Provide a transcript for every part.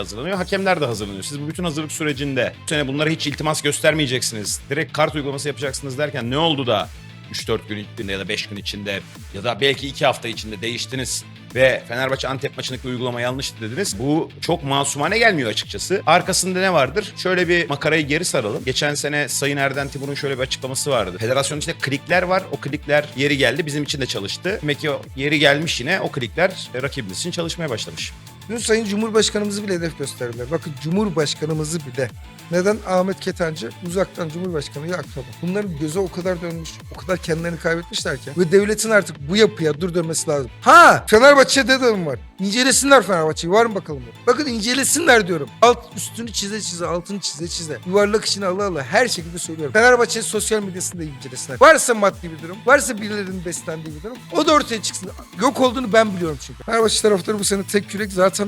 hazırlanıyor. Hakemler de hazırlanıyor. Siz bu bütün hazırlık sürecinde bu sene bunlara hiç iltimas göstermeyeceksiniz. Direkt kart uygulaması yapacaksınız derken ne oldu da 3-4 gün içinde ya da 5 gün içinde ya da belki 2 hafta içinde değiştiniz ve Fenerbahçe Antep maçındaki uygulama yanlıştı dediniz. Bu çok masumane gelmiyor açıkçası. Arkasında ne vardır? Şöyle bir makarayı geri saralım. Geçen sene Sayın Erden Timur'un şöyle bir açıklaması vardı. Federasyonun içinde klikler var. O klikler yeri geldi bizim için de çalıştı. Demek ki yeri gelmiş yine o klikler rakibimiz için çalışmaya başlamış. Dün Sayın Cumhurbaşkanımızı bile hedef gösterdiler. Bakın Cumhurbaşkanımızı bile. Neden? Ahmet Ketenci uzaktan Cumhurbaşkanı'yla akraba. Bunların gözü o kadar dönmüş, o kadar kendilerini kaybetmişler ki. Ve devletin artık bu yapıya dur dönmesi lazım. Ha! Fenerbahçe'de de var? İncelesinler Fenerbahçe'yi. Var mı bakalım? bu? Bakın incelesinler diyorum. Alt üstünü çize çize, altını çize çize. Yuvarlak içine ala ala her şekilde söylüyorum. Fenerbahçe sosyal medyasında incelesinler. Varsa maddi bir durum, varsa birilerinin beslendiği bir durum. O da ortaya çıksın. Yok olduğunu ben biliyorum çünkü. Fenerbahçe taraftarı bu sene tek yürek zaten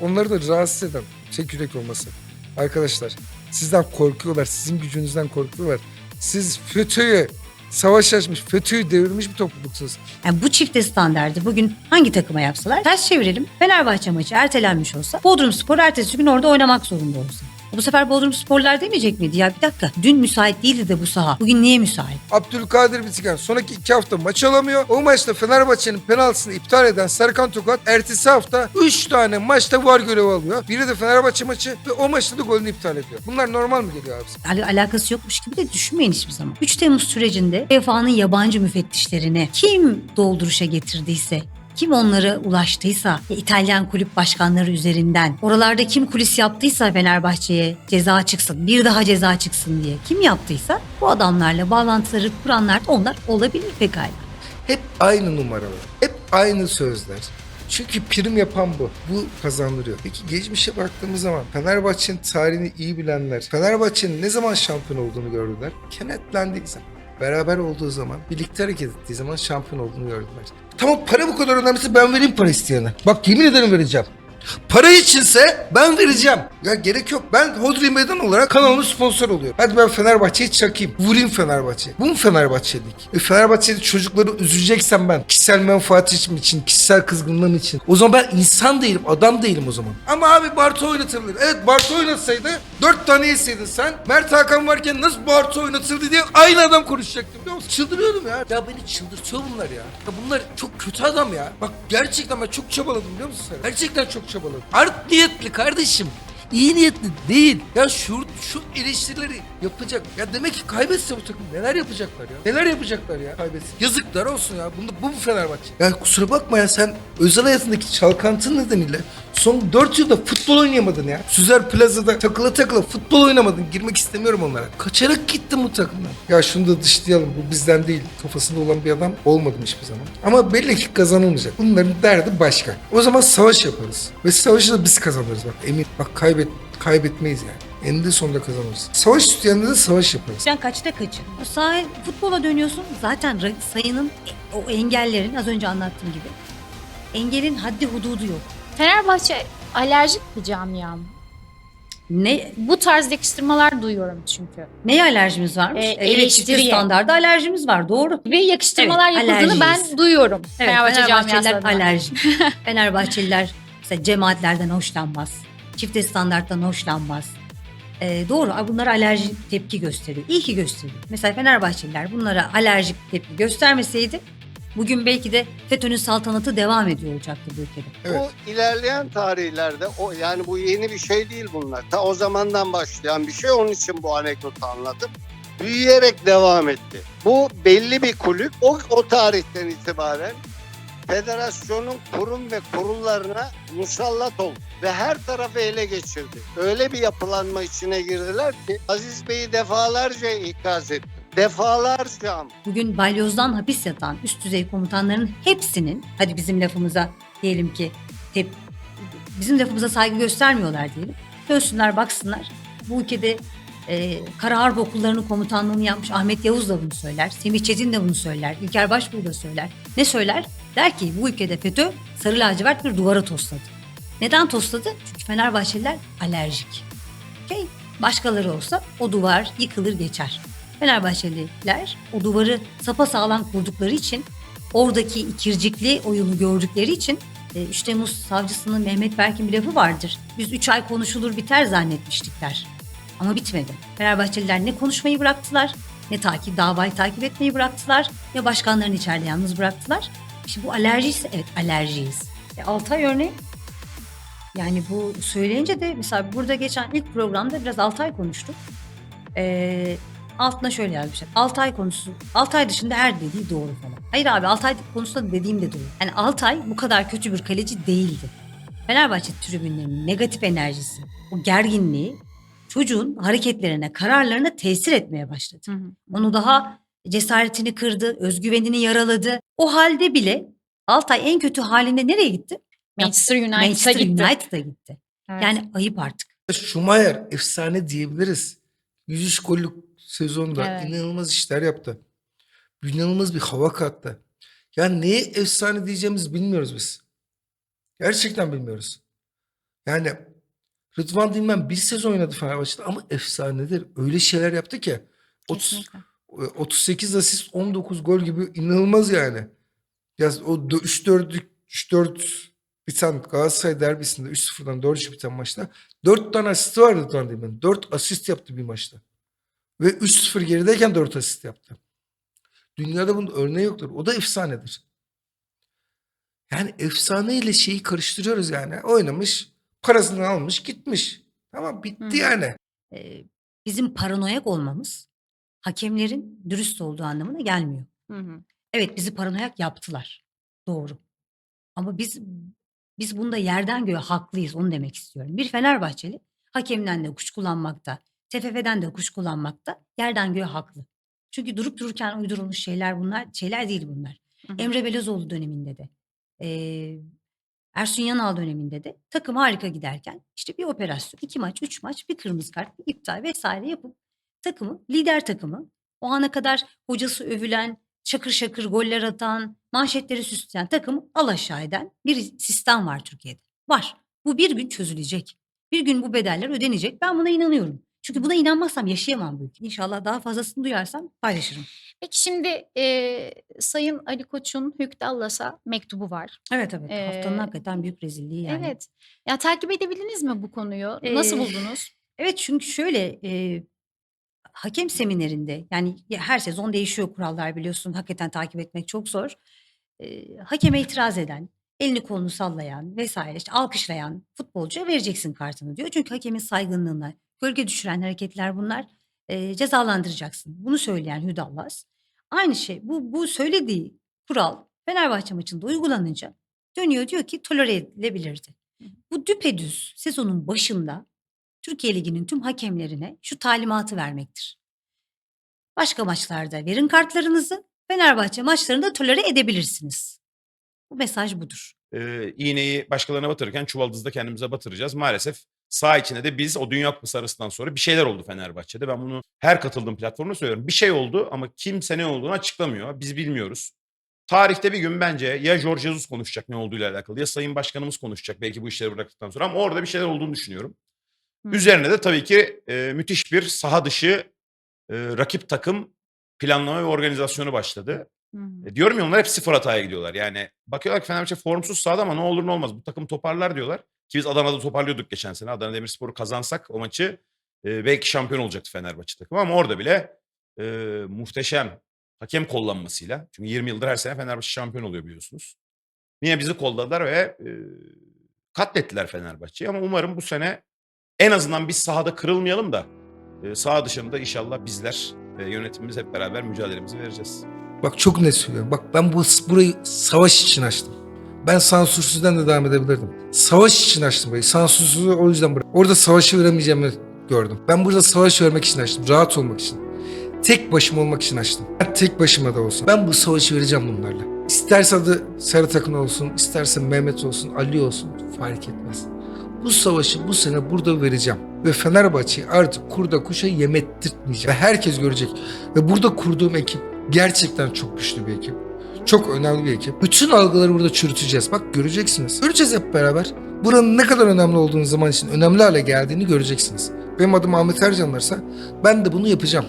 onları da rahatsız eden tek yürek olması. Arkadaşlar sizden korkuyorlar. Sizin gücünüzden korkuyorlar. Siz FETÖ'ye savaş açmış, FETÖ'yü devirmiş bir topluluksunuz. Yani bu çifte standardı bugün hangi takıma yapsalar ters çevirelim. Fenerbahçe maçı ertelenmiş olsa Bodrum Spor ertesi gün orada oynamak zorunda olsa. Bu sefer Bodrum Sporlar demeyecek miydi ya bir dakika dün müsait değildi de bu saha. Bugün niye müsait? Abdülkadir Bitiken sonraki iki hafta maç alamıyor. O maçta Fenerbahçe'nin penaltısını iptal eden Serkan Tokat ertesi hafta 3 tane maçta var görevi alıyor. Biri de Fenerbahçe maçı ve o maçta da golünü iptal ediyor. Bunlar normal mi geliyor abi? Al- alakası yokmuş gibi de düşünmeyin hiçbir zaman. 3 Temmuz sürecinde UEFA'nın yabancı müfettişlerine kim dolduruşa getirdiyse kim onlara ulaştıysa İtalyan kulüp başkanları üzerinden oralarda kim kulis yaptıysa Fenerbahçe'ye ceza çıksın bir daha ceza çıksın diye kim yaptıysa bu adamlarla bağlantıları kuranlar onlar olabilir pekala. Hep aynı numaralar. Hep aynı sözler. Çünkü prim yapan bu. Bu kazandırıyor. Peki geçmişe baktığımız zaman Fenerbahçe'nin tarihini iyi bilenler, Fenerbahçe'nin ne zaman şampiyon olduğunu gördüler? Kenetlendiği zaman. Beraber olduğu zaman, birlikte hareket ettiği zaman şampiyon olduğunu gördüler. Tamam para bu kadar önemliyse ben vereyim para isteyene. Bak yemin ederim vereceğim. Para içinse ben vereceğim. Ya gerek yok. Ben Hodri Meydan olarak kanalın sponsor oluyorum. Hadi ben Fenerbahçe'yi çakayım. Vurayım Fenerbahçe. Bu mu Fenerbahçelik? E Fenerbahçe'de çocukları üzeceksem ben kişisel menfaat için, kişisel kızgınlığım için. O zaman ben insan değilim, adam değilim o zaman. Ama abi Bartu oynatabilir. Evet Bartu oynatsaydı dört tane yeseydin sen. Mert Hakan varken nasıl Bartu oynatırdı diye aynı adam konuşacaktım biliyor musun? Çıldırıyordum ya. Ya beni çıldırtıyor bunlar ya. Ya bunlar çok kötü adam ya. Bak gerçekten ben çok çabaladım biliyor musun sen? Gerçekten çok çabaladım. Art niyetli kardeşim. İyi niyetli değil. Ya şu şu eleştirileri yapacak. Ya demek ki kaybetse bu takım neler yapacaklar ya? Neler yapacaklar ya kaybetse? Yazıklar olsun ya. Bunda, bu mu Fenerbahçe? Ya kusura bakma ya sen özel hayatındaki çalkantın nedeniyle son 4 yılda futbol oynayamadın ya. Süzer Plaza'da takıla takıla futbol oynamadın. Girmek istemiyorum onlara. Kaçarak gittin bu takımdan. Ya şunu da dışlayalım. Bu bizden değil. Kafasında olan bir adam olmadım hiçbir zaman. Ama belli ki kazanılmayacak. Bunların derdi başka. O zaman savaş yaparız. Ve savaşı da biz kazanırız bak emin. Bak kaybet kaybetmeyiz yani. Eninde sonunda kazanırız. Savaş isteyende de savaş yaparız. Sen kaçta kaçın? O sahaya futbola dönüyorsun. Zaten sayının o engellerin az önce anlattığım gibi engelin haddi hududu yok. Fenerbahçe alerjik bir camia mı? Ne Bu tarz yakıştırmalar duyuyorum çünkü. neye alerjimiz varmış? Ee, eleştiriye. standarda alerjimiz var. Doğru. Ve yakıştırmalar Evet, yapıldığını alerjiyiz. ben duyuyorum. Evet, Fenerbahçe Fenerbahçeliler alerjik. Fenerbahçeliler mesela cemaatlerden hoşlanmaz. Çifte standarttan hoşlanmaz. Ee, doğru bunlara alerjik tepki gösteriyor. İyi ki gösteriyor. Mesela Fenerbahçeliler bunlara alerjik tepki göstermeseydi bugün belki de FETÖ'nün saltanatı devam ediyor olacaktı bu ülkede. Evet. Bu ilerleyen tarihlerde o yani bu yeni bir şey değil bunlar. Ta o zamandan başlayan bir şey. Onun için bu anekdotu anladım. Büyüyerek devam etti. Bu belli bir kulüp o, o tarihten itibaren federasyonun kurum ve kurullarına musallat oldu ve her tarafı ele geçirdi. Öyle bir yapılanma içine girdiler ki Aziz Bey'i defalarca ikaz etti. Defalarca. Bugün balyozdan hapis yatan üst düzey komutanların hepsinin hadi bizim lafımıza diyelim ki tep, bizim lafımıza saygı göstermiyorlar diyelim. Dönsünler baksınlar. Bu ülkede e, Kara Harp okullarının komutanlığını yapmış Ahmet Yavuz da bunu söyler. Semih Çetin de bunu söyler. İlker Başbuğ da söyler. Ne söyler? Der ki bu ülkede FETÖ sarı lacivert bir duvara tosladı. Neden tosladı? Çünkü Fenerbahçeliler alerjik. Okay. Başkaları olsa o duvar yıkılır geçer. Fenerbahçeliler o duvarı sapasağlam kurdukları için oradaki ikircikli oyunu gördükleri için E, 3 Temmuz savcısının Mehmet Berk'in bir lafı vardır. Biz 3 ay konuşulur biter zannetmiştikler. Ama bitmedi. Fenerbahçeliler ne konuşmayı bıraktılar, ne takip davayı takip etmeyi bıraktılar, ne başkanlarını içeride yalnız bıraktılar. Şimdi bu alerji ise evet alerjiyiz. E, Altay örneği yani bu söyleyince de mesela burada geçen ilk programda biraz Altay konuştuk. Ee, altına şöyle yazmışlar. Altay konusu, Altay dışında her dediği doğru falan. Hayır abi Altay konusunda dediğim de doğru. Yani Altay bu kadar kötü bir kaleci değildi. Fenerbahçe tribünlerinin negatif enerjisi, o gerginliği çocuğun hareketlerine, kararlarına tesir etmeye başladı. Hı hı. Onu daha cesaretini kırdı, özgüvenini yaraladı. O halde bile Altay en kötü halinde nereye gitti? Manchester United'a Manchester gitti. United'a gitti. Evet. Yani ayıp artık. Schumacher efsane diyebiliriz. 103 gollük sezonda Evet. inanılmaz işler yaptı. İnanılmaz bir hava kattı. Yani neye efsane diyeceğimizi bilmiyoruz biz. Gerçekten bilmiyoruz. Yani Rıdvan Dilmen bir sezon oynadı Fenerbahçe'de ama efsanedir. Öyle şeyler yaptı ki. 30, Kesinlikle. 38 asist 19 gol gibi inanılmaz yani. Ya o 3-4 3-4 biten Galatasaray derbisinde 3-0'dan 4-3 biten maçta 4 tane asisti vardı Rıdvan Dilmen'in. 4 asist yaptı bir maçta. Ve 3-0 gerideyken 4 asist yaptı. Dünyada bunun örneği yoktur. O da efsanedir. Yani efsane ile şeyi karıştırıyoruz yani. Oynamış, parasını almış, gitmiş. Tamam bitti Hı. yani. Ee, bizim paranoyak olmamız hakemlerin dürüst olduğu anlamına gelmiyor. Hı hı. Evet bizi paranoyak yaptılar. Doğru. Ama biz biz bunda yerden göğe haklıyız onu demek istiyorum. Bir Fenerbahçeli hakemden de kuş kullanmakta, TFF'den de kuş kullanmakta yerden göğe haklı. Çünkü durup dururken uydurulmuş şeyler bunlar, şeyler değil bunlar. Hı hı. Emre Belözoğlu döneminde de, eee, Ersun Yanal döneminde de takım harika giderken işte bir operasyon, iki maç, üç maç, bir kırmızı kart, bir iptal vesaire yapıp takımı, lider takımı, o ana kadar hocası övülen, şakır şakır goller atan, manşetleri süsleyen takımı al aşağı eden bir sistem var Türkiye'de. Var. Bu bir gün çözülecek. Bir gün bu bedeller ödenecek. Ben buna inanıyorum. Çünkü buna inanmazsam yaşayamam bu ülkede. İnşallah daha fazlasını duyarsam paylaşırım. Peki şimdi e, Sayın Ali Koç'un Hük Dallas'a mektubu var. Evet evet. Haftanın Ee, hakikaten büyük rezilliği yani. Evet. Ya takip edebildiniz mi bu konuyu? Nasıl Ee, buldunuz? Evet çünkü şöyle e, hakem seminerinde yani ya her sezon değişiyor kurallar biliyorsun. Hakikaten takip etmek çok zor. E, hakeme itiraz eden, elini kolunu sallayan vesaire işte alkışlayan futbolcuya vereceksin kartını diyor. Çünkü hakemin saygınlığına gölge düşüren hareketler bunlar. E, cezalandıracaksın. Bunu söyleyen Hüdallas. Aynı şey bu, bu söylediği kural Fenerbahçe maçında uygulanınca dönüyor diyor ki tolere edilebilirdi. Bu düpedüz sezonun başında Türkiye Ligi'nin tüm hakemlerine şu talimatı vermektir. Başka maçlarda verin kartlarınızı, Fenerbahçe maçlarında tolere edebilirsiniz. Bu mesaj budur. Ee, iğneyi başkalarına batırırken çuvaldızda kendimize batıracağız. Maalesef sağ içinde de biz o Dünya Kupası arasından sonra bir şeyler oldu Fenerbahçe'de. Ben bunu her katıldığım platformda söylüyorum. Bir şey oldu ama kimse ne olduğunu açıklamıyor. Biz bilmiyoruz. Tarihte bir gün bence ya George Jesus konuşacak ne olduğuyla alakalı ya Sayın Başkanımız konuşacak belki bu işleri bıraktıktan sonra ama orada bir şeyler olduğunu düşünüyorum. Üzerine de tabii ki e, müthiş bir saha dışı e, rakip takım planlama ve organizasyonu başladı. E, diyorum ya onlar hep sıfır hataya gidiyorlar. Yani bakıyorlar ki Fenerbahçe formsuz sahada ama ne olur ne olmaz bu takım toparlar diyorlar. Ki biz Adana'da toparlıyorduk geçen sene. Adana Demirspor'u kazansak o maçı e, belki şampiyon olacaktı Fenerbahçe takımı ama orada bile e, muhteşem hakem kollanmasıyla. Çünkü 20 yıldır her sene Fenerbahçe şampiyon oluyor biliyorsunuz. Niye bizi kolladılar ve e, katlettiler Fenerbahçe'yi ama umarım bu sene en azından biz sahada kırılmayalım da e, saha dışında inşallah bizler ve yönetimimiz hep beraber mücadelemizi vereceğiz. Bak çok net söylüyorum. Bak ben bu burayı savaş için açtım. Ben sansürsüzden de devam edebilirdim. Savaş için açtım burayı. Sansürsüzü o yüzden bırak. Orada savaşı veremeyeceğimi gördüm. Ben burada savaş vermek için açtım. Rahat olmak için. Tek başıma olmak için açtım. Ben tek başıma da olsun. Ben bu savaşı vereceğim bunlarla. İsterse adı Sarı Takım olsun, isterse Mehmet olsun, Ali olsun fark etmez. Bu savaşı bu sene burada vereceğim. Ve Fenerbahçe'yi artık kurda kuşa yemettirtmeyeceğim. Ve herkes görecek. Ve burada kurduğum ekip gerçekten çok güçlü bir ekip. Çok önemli bir ekip. Bütün algıları burada çürüteceğiz. Bak göreceksiniz. Göreceğiz hep beraber. Buranın ne kadar önemli olduğunu zaman için önemli hale geldiğini göreceksiniz. Benim adım Ahmet Ercanlarsa ben de bunu yapacağım.